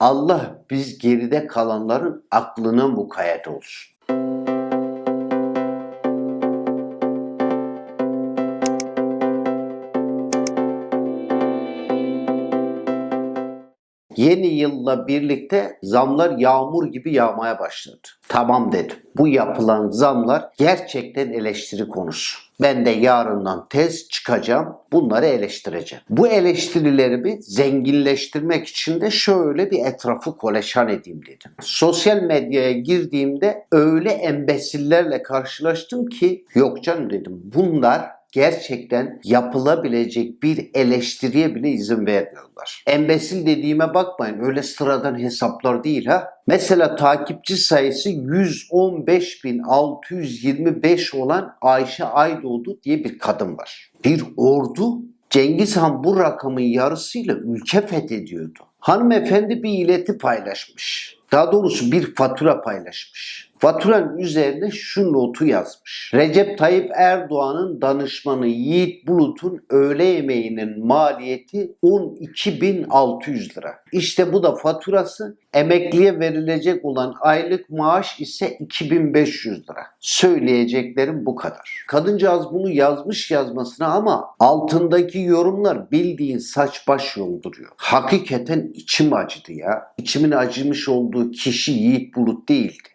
Allah biz geride kalanların aklına mukayyet olsun. Yeni yılla birlikte zamlar yağmur gibi yağmaya başladı. Tamam dedim. Bu yapılan zamlar gerçekten eleştiri konusu. Ben de yarından tez çıkacağım. Bunları eleştireceğim. Bu eleştirilerimi zenginleştirmek için de şöyle bir etrafı koleşan edeyim dedim. Sosyal medyaya girdiğimde öyle embesillerle karşılaştım ki yok canım dedim. Bunlar gerçekten yapılabilecek bir eleştiriye bile izin vermiyorlar. Embesil dediğime bakmayın öyle sıradan hesaplar değil ha. Mesela takipçi sayısı 115.625 olan Ayşe Aydoğdu diye bir kadın var. Bir ordu Cengiz Han bu rakamın yarısıyla ülke fethediyordu. Hanımefendi bir ileti paylaşmış. Daha doğrusu bir fatura paylaşmış. Faturanın üzerine şu notu yazmış. Recep Tayyip Erdoğan'ın danışmanı Yiğit Bulut'un öğle yemeğinin maliyeti 12.600 lira. İşte bu da faturası. Emekliye verilecek olan aylık maaş ise 2500 lira. Söyleyeceklerim bu kadar. Kadıncağız bunu yazmış yazmasına ama altındaki yorumlar bildiğin saç baş yolduruyor. Hakikaten içim acıdı ya. İçimin acımış olduğu kişi Yiğit Bulut değildi.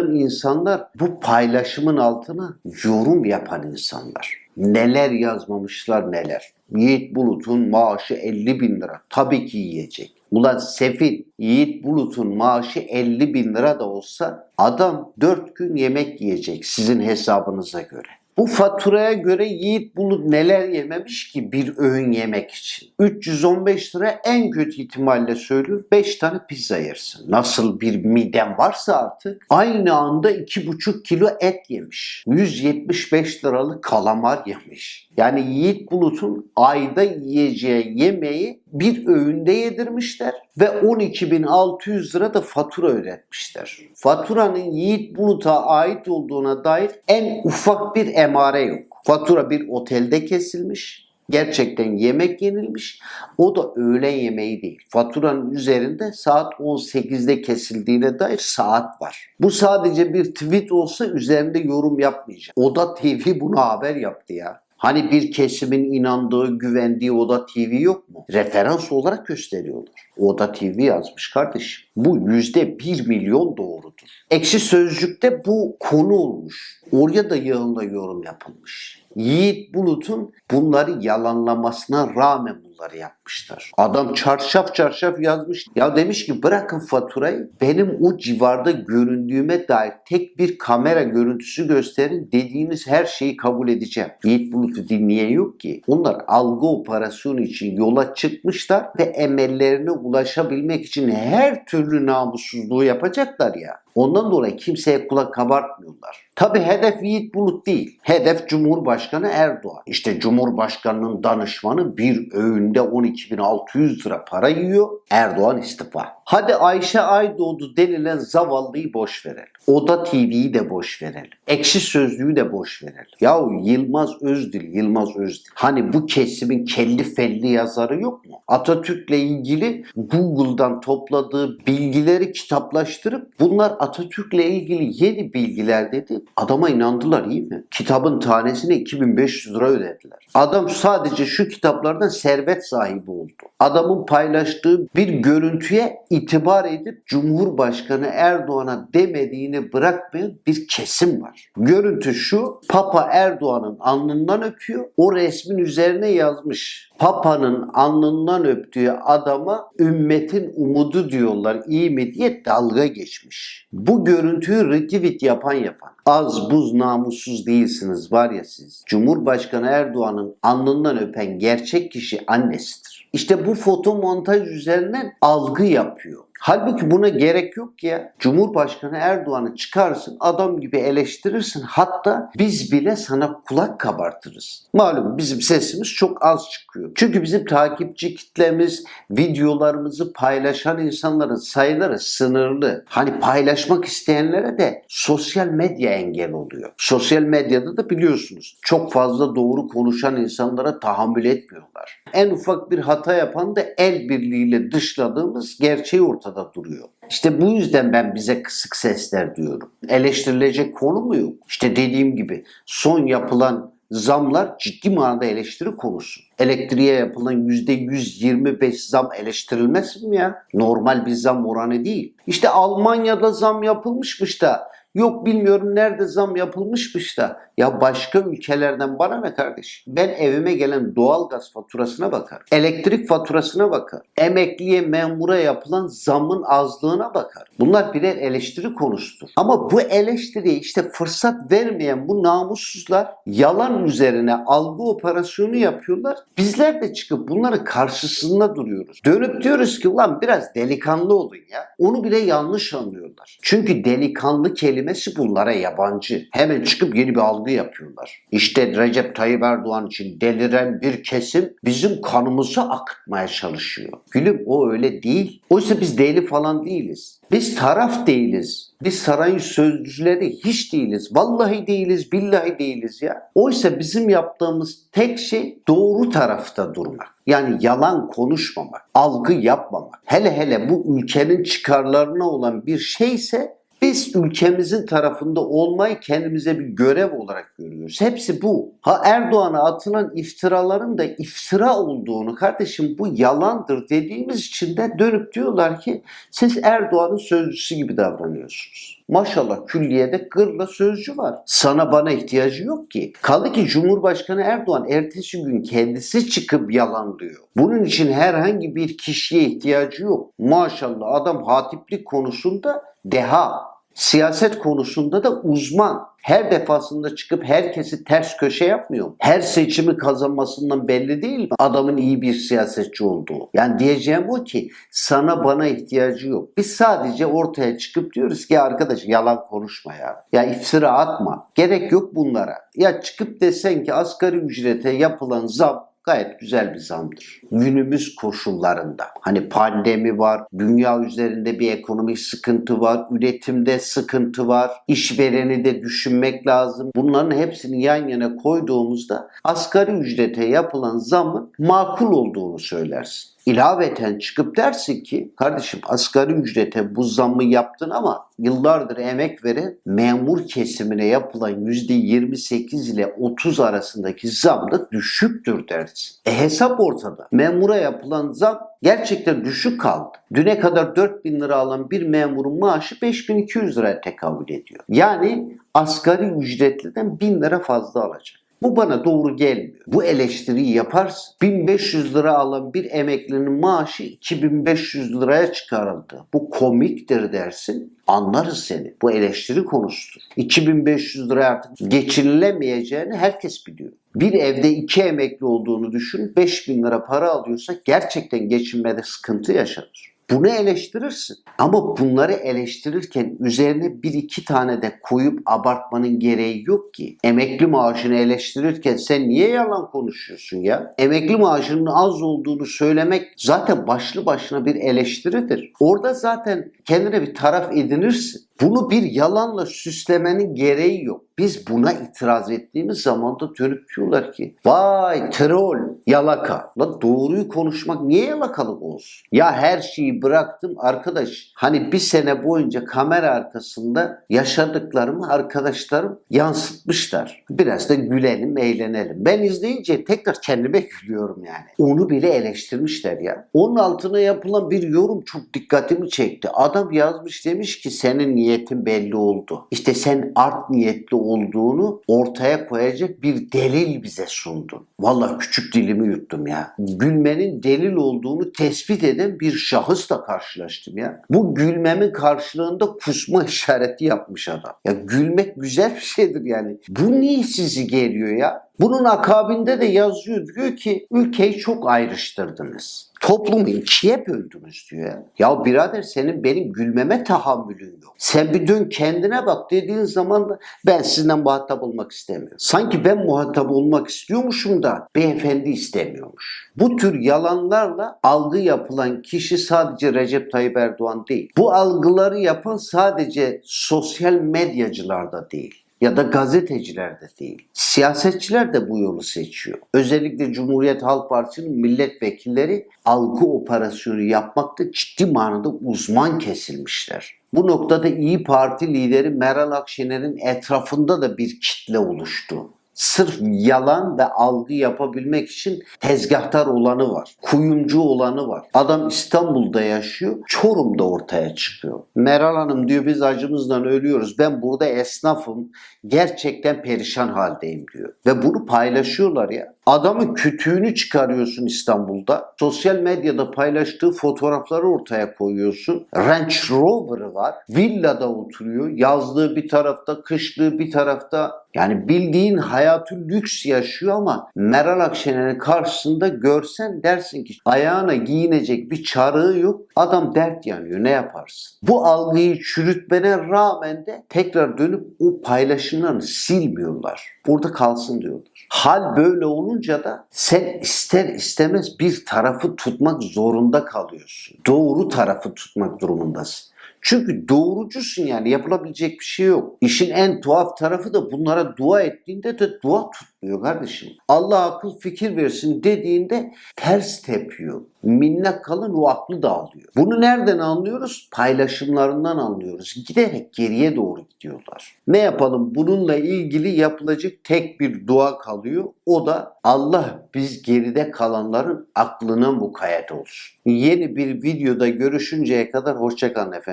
Acıdığım insanlar bu paylaşımın altına yorum yapan insanlar. Neler yazmamışlar neler. Yiğit Bulut'un maaşı 50 bin lira. Tabii ki yiyecek. Ulan sefil Yiğit Bulut'un maaşı 50 bin lira da olsa adam 4 gün yemek yiyecek sizin hesabınıza göre. Bu faturaya göre Yiğit Bulut neler yememiş ki bir öğün yemek için? 315 lira en kötü ihtimalle söylüyor 5 tane pizza yersin. Nasıl bir midem varsa artık aynı anda 2,5 kilo et yemiş. 175 liralık kalamar yemiş. Yani Yiğit Bulut'un ayda yiyeceği yemeği bir öğünde yedirmişler ve 12.600 lira da fatura ödetmişler. Faturanın Yiğit Bulut'a ait olduğuna dair en ufak bir emare yok. Fatura bir otelde kesilmiş. Gerçekten yemek yenilmiş. O da öğlen yemeği değil. Faturanın üzerinde saat 18'de kesildiğine dair saat var. Bu sadece bir tweet olsa üzerinde yorum yapmayacak. Oda TV buna haber yaptı ya. Hani bir kesimin inandığı, güvendiği Oda TV yok mu? Referans olarak gösteriyorlar. Oda TV yazmış kardeşim. Bu yüzde bir milyon doğrudur. Ekşi Sözlük'te bu konu olmuş. Oraya da yığında yorum yapılmış. Yiğit Bulut'un bunları yalanlamasına rağmen bunları yapmışlar. Adam çarşaf çarşaf yazmış. Ya demiş ki bırakın faturayı benim o civarda göründüğüme dair tek bir kamera görüntüsü gösterin dediğiniz her şeyi kabul edeceğim. Yiğit Bulut'u dinleyen yok ki. Onlar algı operasyonu için yola çıkmışlar ve emellerine ulaşabilmek için her türlü namussuzluğu yapacaklar ya. Ondan dolayı kimseye kulak kabartmıyorlar. Tabi hedef Yiğit Bulut değil. Hedef Cumhurbaşkanı Erdoğan. İşte Cumhurbaşkanının danışmanı bir öğünde 12.600 lira para yiyor. Erdoğan istifa. Hadi Ayşe Aydoğdu denilen zavallıyı boş verelim. Oda TV'yi de boş verelim. Ekşi Sözlüğü de boş verelim. Yahu Yılmaz Özdil, Yılmaz Özdil. Hani bu kesimin kelli felli yazarı yok mu? Atatürk'le ilgili Google'dan topladığı bilgileri kitaplaştırıp bunlar Atatürk'le ilgili yeni bilgiler dedi. Adama inandılar iyi mi? Kitabın tanesine 2500 lira ödediler. Adam sadece şu kitaplardan servet sahibi oldu. Adamın paylaştığı bir görüntüye itibar edip Cumhurbaşkanı Erdoğan'a demediğini bırakmayan bir kesim var. Görüntü şu, Papa Erdoğan'ın alnından öpüyor. O resmin üzerine yazmış. Papa'nın alnından öptüğü adama ümmetin umudu diyorlar iyi mi diye dalga geçmiş. Bu görüntüyü retweet yapan yapan. Az buz namussuz değilsiniz var ya siz. Cumhurbaşkanı Erdoğan'ın alnından öpen gerçek kişi annesidir. İşte bu foto montaj üzerinden algı yapıyor. Halbuki buna gerek yok ki ya. Cumhurbaşkanı Erdoğan'ı çıkarsın, adam gibi eleştirirsin. Hatta biz bile sana kulak kabartırız. Malum bizim sesimiz çok az çıkıyor. Çünkü bizim takipçi kitlemiz, videolarımızı paylaşan insanların sayıları sınırlı. Hani paylaşmak isteyenlere de sosyal medya engel oluyor. Sosyal medyada da biliyorsunuz çok fazla doğru konuşan insanlara tahammül etmiyorlar. En ufak bir hata yapan da el birliğiyle dışladığımız gerçeği ortada ortada duruyor. İşte bu yüzden ben bize kısık sesler diyorum. Eleştirilecek konu mu yok? İşte dediğim gibi son yapılan zamlar ciddi manada eleştiri konusu. Elektriğe yapılan %125 zam eleştirilmez mi ya? Normal bir zam oranı değil. İşte Almanya'da zam yapılmışmış da Yok bilmiyorum nerede zam yapılmışmış da. Ya başka ülkelerden bana ne kardeş? Ben evime gelen doğalgaz faturasına bakar. Elektrik faturasına bakar. Emekliye, memura yapılan zamın azlığına bakar. Bunlar birer eleştiri konusudur. Ama bu eleştiriye işte fırsat vermeyen bu namussuzlar yalan üzerine algı operasyonu yapıyorlar. Bizler de çıkıp bunların karşısında duruyoruz. Dönüp diyoruz ki ulan biraz delikanlı olun ya. Onu bile yanlış anlıyorlar. Çünkü delikanlı kelimesi bunlara yabancı. Hemen çıkıp yeni bir algı yapıyorlar. İşte Recep Tayyip Erdoğan için deliren bir kesim bizim kanımızı akıtmaya çalışıyor. Gülüm o öyle değil. Oysa biz deli falan değiliz. Biz taraf değiliz. Biz sarayın sözcüleri hiç değiliz. Vallahi değiliz, billahi değiliz ya. Oysa bizim yaptığımız tek şey doğru tarafta durmak. Yani yalan konuşmamak, algı yapmamak. Hele hele bu ülkenin çıkarlarına olan bir şeyse biz ülkemizin tarafında olmayı kendimize bir görev olarak görüyoruz. Hepsi bu. Ha Erdoğan'a atılan iftiraların da iftira olduğunu kardeşim bu yalandır dediğimiz için de dönüp diyorlar ki siz Erdoğan'ın sözcüsü gibi davranıyorsunuz. Maşallah külliyede gırla sözcü var. Sana bana ihtiyacı yok ki. Kaldı ki Cumhurbaşkanı Erdoğan ertesi gün kendisi çıkıp yalanlıyor. Bunun için herhangi bir kişiye ihtiyacı yok. Maşallah adam hatiplik konusunda deha. Siyaset konusunda da uzman. Her defasında çıkıp herkesi ters köşe yapmıyor. Her seçimi kazanmasından belli değil mi adamın iyi bir siyasetçi olduğu? Yani diyeceğim o ki sana bana ihtiyacı yok. Biz sadece ortaya çıkıp diyoruz ki arkadaş yalan konuşma ya. Ya iftira atma. Gerek yok bunlara. Ya çıkıp desen ki asgari ücrete yapılan zam gayet güzel bir zamdır. Günümüz koşullarında hani pandemi var, dünya üzerinde bir ekonomik sıkıntı var, üretimde sıkıntı var, işvereni de düşünmek lazım. Bunların hepsini yan yana koyduğumuzda asgari ücrete yapılan zamın makul olduğunu söylersin. İlaveten çıkıp dersin ki kardeşim asgari ücrete bu zammı yaptın ama yıllardır emek veren memur kesimine yapılan %28 ile 30 arasındaki zam da düşüktür dersin. E hesap ortada. Memura yapılan zam gerçekten düşük kaldı. Düne kadar 4000 lira alan bir memurun maaşı 5200 liraya tekabül ediyor. Yani asgari ücretliden 1000 lira fazla alacak. Bu bana doğru gelmiyor. Bu eleştiriyi yaparsın. 1500 lira alan bir emeklinin maaşı 2500 liraya çıkarıldı. Bu komiktir dersin. Anlarız seni. Bu eleştiri konusudur. 2500 lira artık geçinilemeyeceğini herkes biliyor. Bir evde iki emekli olduğunu düşün. 5000 lira para alıyorsa gerçekten geçinmede sıkıntı yaşanır. Bunu eleştirirsin. Ama bunları eleştirirken üzerine bir iki tane de koyup abartmanın gereği yok ki. Emekli maaşını eleştirirken sen niye yalan konuşuyorsun ya? Emekli maaşının az olduğunu söylemek zaten başlı başına bir eleştiridir. Orada zaten kendine bir taraf edinirsin. Bunu bir yalanla süslemenin gereği yok. Biz buna itiraz ettiğimiz zaman da dönüp diyorlar ki vay troll, yalaka. La doğruyu konuşmak niye yalakalık olsun? Ya her şeyi bıraktım arkadaş. Hani bir sene boyunca kamera arkasında yaşadıklarımı arkadaşlarım yansıtmışlar. Biraz da gülelim, eğlenelim. Ben izleyince tekrar kendime gülüyorum yani. Onu bile eleştirmişler ya. Onun altına yapılan bir yorum çok dikkatimi çekti. Adam yazmış demiş ki senin niyetin belli oldu. İşte sen art niyetli olduğunu ortaya koyacak bir delil bize sundun. Vallahi küçük dilimi yuttum ya. Gülmenin delil olduğunu tespit eden bir şahısla karşılaştım ya. Bu gülmemin karşılığında kusma işareti yapmış adam. Ya gülmek güzel bir şeydir yani. Bu niye sizi geliyor ya? Bunun akabinde de yazıyor diyor ki ülkeyi çok ayrıştırdınız. Toplumu ikiye böldünüz diyor ya. Ya birader senin benim gülmeme tahammülün yok. Sen bir dön kendine bak dediğin zaman ben sizinle muhatap olmak istemiyorum. Sanki ben muhatap olmak istiyormuşum da beyefendi istemiyormuş. Bu tür yalanlarla algı yapılan kişi sadece Recep Tayyip Erdoğan değil. Bu algıları yapan sadece sosyal medyacılar da değil. Ya da gazeteciler de değil. Siyasetçiler de bu yolu seçiyor. Özellikle Cumhuriyet Halk Partisi'nin milletvekilleri algı operasyonu yapmakta ciddi manada uzman kesilmişler. Bu noktada İyi Parti lideri Meral Akşener'in etrafında da bir kitle oluştu. Sırf yalan ve algı yapabilmek için tezgahtar olanı var. Kuyumcu olanı var. Adam İstanbul'da yaşıyor. Çorum'da ortaya çıkıyor. Meral Hanım diyor biz acımızdan ölüyoruz. Ben burada esnafım. Gerçekten perişan haldeyim diyor. Ve bunu paylaşıyorlar ya. Adamın kütüğünü çıkarıyorsun İstanbul'da. Sosyal medyada paylaştığı fotoğrafları ortaya koyuyorsun. Range Rover'ı var. Villada oturuyor. Yazlığı bir tarafta, kışlığı bir tarafta. Yani bildiğin hayatı lüks yaşıyor ama Meral Akşener'in karşısında görsen dersin ki ayağına giyinecek bir çarığı yok. Adam dert yanıyor ne yaparsın? Bu algıyı çürütmene rağmen de tekrar dönüp o paylaşımlarını silmiyorlar. Burada kalsın diyorlar. Hal böyle olunca da sen ister istemez bir tarafı tutmak zorunda kalıyorsun. Doğru tarafı tutmak durumundasın. Çünkü doğrucusun yani yapılabilecek bir şey yok. İşin en tuhaf tarafı da bunlara dua ettiğinde de dua tutmuyor kardeşim. Allah akıl fikir versin dediğinde ters tepiyor. Minnak kalın o aklı dağılıyor. Bunu nereden anlıyoruz? Paylaşımlarından anlıyoruz. Giderek geriye doğru gidiyorlar. Ne yapalım? Bununla ilgili yapılacak tek bir dua kalıyor. O da Allah biz geride kalanların aklına mukayyet olsun. Yeni bir videoda görüşünceye kadar hoşçakalın